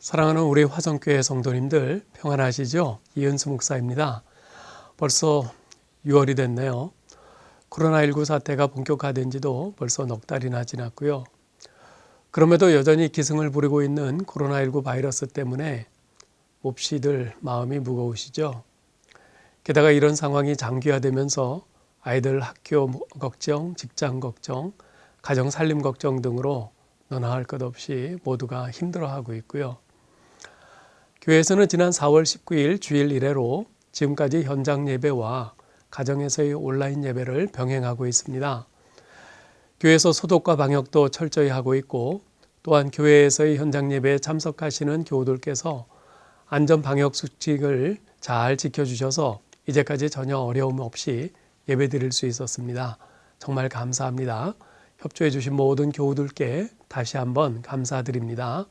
사랑하는 우리 화성교회 성도님들 평안하시죠? 이은수 목사입니다. 벌써 6월이 됐네요. 코로나19 사태가 본격화된 지도 벌써 넉 달이나 지났고요. 그럼에도 여전히 기승을 부리고 있는 코로나19 바이러스 때문에 몹시들 마음이 무거우시죠? 게다가 이런 상황이 장기화되면서 아이들 학교 걱정, 직장 걱정, 가정 살림 걱정 등으로 너나 할 것 없이 모두가 힘들어하고 있고요. 교회에서는 지난 4월 19일 주일 1회로 지금까지 현장 예배와 가정에서의 온라인 예배를 병행하고 있습니다. 교회에서 소독과 방역도 철저히 하고 있고 또한 교회에서의 현장 예배에 참석하시는 교우들께서 안전 방역 수칙을 잘 지켜주셔서 이제까지 전혀 어려움 없이 예배 드릴 수 있었습니다. 정말 감사합니다. 협조해 주신 모든 교우들께 다시 한번 감사드립니다.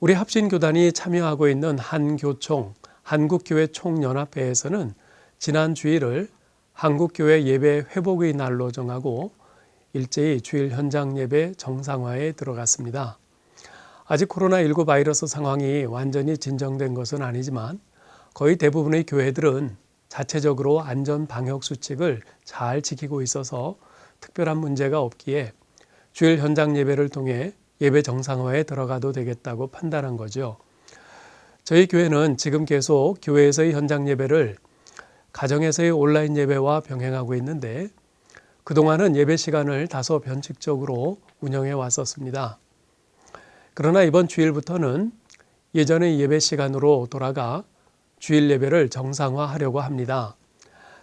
우리 합신교단이 참여하고 있는 한교총 한국교회 총연합회에서는 지난 주일을 한국교회 예배 회복의 날로 정하고 일제히 주일 현장 예배 정상화에 들어갔습니다. 아직 코로나19 바이러스 상황이 완전히 진정된 것은 아니지만 거의 대부분의 교회들은 자체적으로 안전 방역 수칙을 잘 지키고 있어서 특별한 문제가 없기에 주일 현장 예배를 통해 예배 정상화에 들어가도 되겠다고 판단한 거죠. 저희 교회는 지금 계속 교회에서의 현장 예배를 가정에서의 온라인 예배와 병행하고 있는데 그동안은 예배 시간을 다소 변칙적으로 운영해 왔었습니다. 그러나 이번 주일부터는 예전의 예배 시간으로 돌아가 주일 예배를 정상화하려고 합니다.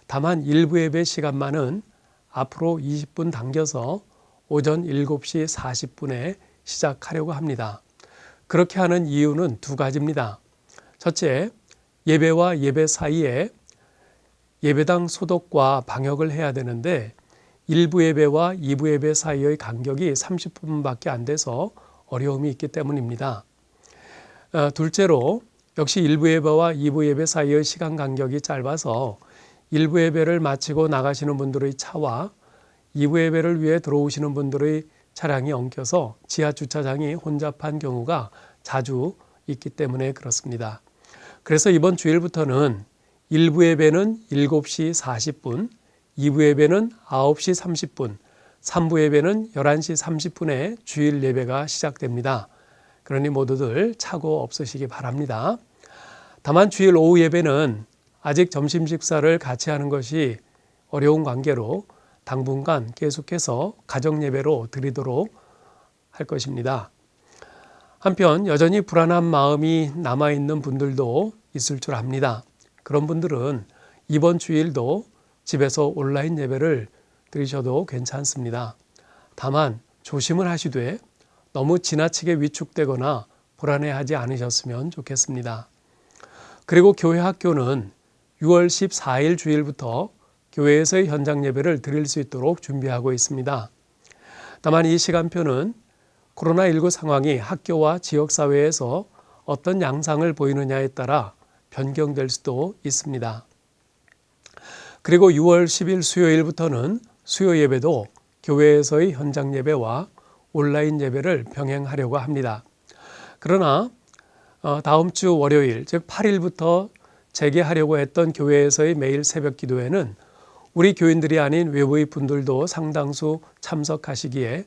다만 일부 예배 시간만은 앞으로 20분 당겨서 오전 7시 40분에 시작하려고 합니다. 그렇게 하는 이유는 두 가지입니다. 첫째, 예배와 예배 사이에 예배당 소독과 방역을 해야 되는데 일부 예배와 2부 예배 사이의 간격이 30분밖에 안 돼서 어려움이 있기 때문입니다. 어, 둘째로 역시 일부 예배와 2부 예배 사이의 시간 간격이 짧아서 일부 예배를 마치고 나가시는 분들의 차와 2부 예배를 위해 들어오시는 분들의 차량이 엉켜서 지하 주차장이 혼잡한 경우가 자주 있기 때문에 그렇습니다. 그래서 이번 주일부터는 1부 예배는 7시 40분, 2부 예배는 9시 30분, 3부 예배는 11시 30분에 주일 예배가 시작됩니다. 그러니 모두들 착오 없으시기 바랍니다. 다만 주일 오후 예배는 아직 점심 식사를 같이 하는 것이 어려운 관계로 당분간 계속해서 가정 예배로 드리도록 할 것입니다. 한편 여전히 불안한 마음이 남아 있는 분들도 있을 줄 압니다. 그런 분들은 이번 주일도 집에서 온라인 예배를 드리셔도 괜찮습니다. 다만 조심을 하시되 너무 지나치게 위축되거나 불안해하지 않으셨으면 좋겠습니다. 그리고 교회 학교는 6월 14일 주일부터 교회에서의 현장 예배를 드릴 수 있도록 준비하고 있습니다. 다만 이 시간표는 코로나19 상황이 학교와 지역사회에서 어떤 양상을 보이느냐에 따라 변경될 수도 있습니다. 그리고 6월 10일 수요일부터는 수요 예배도 교회에서의 현장 예배와 온라인 예배를 병행하려고 합니다. 그러나 어, 다음 주 월요일, 즉 8일부터 재개하려고 했던 교회에서의 매일 새벽 기도회는 우리 교인들이 아닌 외부의 분들도 상당수 참석하시기에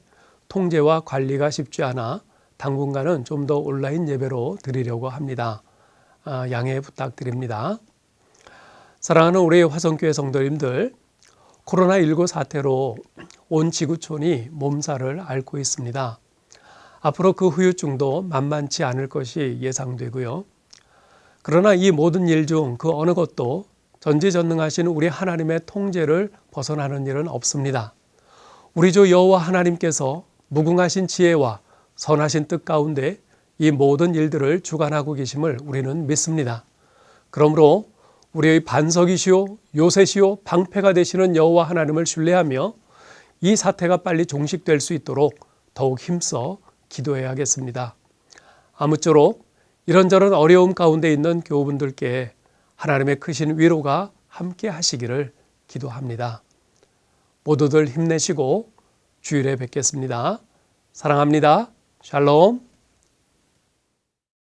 통제와 관리가 쉽지 않아 당분간은 좀 더 온라인 예배로 드리려고 합니다. 아, 양해 부탁드립니다. 사랑하는 우리 화성교회 성도님들, 코로나19 사태로 온 지구촌이 몸살을 앓고 있습니다. 앞으로 그 후유증도 만만치 않을 것이 예상되고요. 그러나 이 모든 일 중 그 어느 것도 전지전능하신 우리 하나님의 통제를 벗어나는 일은 없습니다. 우리 주 여호와 하나님께서 무궁하신 지혜와 선하신 뜻 가운데 이 모든 일들을 주관하고 계심을 우리는 믿습니다. 그러므로 우리의 반석이시오 요새시오 방패가 되시는 여호와 하나님을 신뢰하며 이 사태가 빨리 종식될 수 있도록 더욱 힘써 기도해야겠습니다. 아무쪼록 이런저런 어려움 가운데 있는 교우분들께 하나님의 크신 위로가 함께 하시기를 기도합니다. 모두들 힘내시고 주일에 뵙겠습니다. 사랑합니다. 샬롬.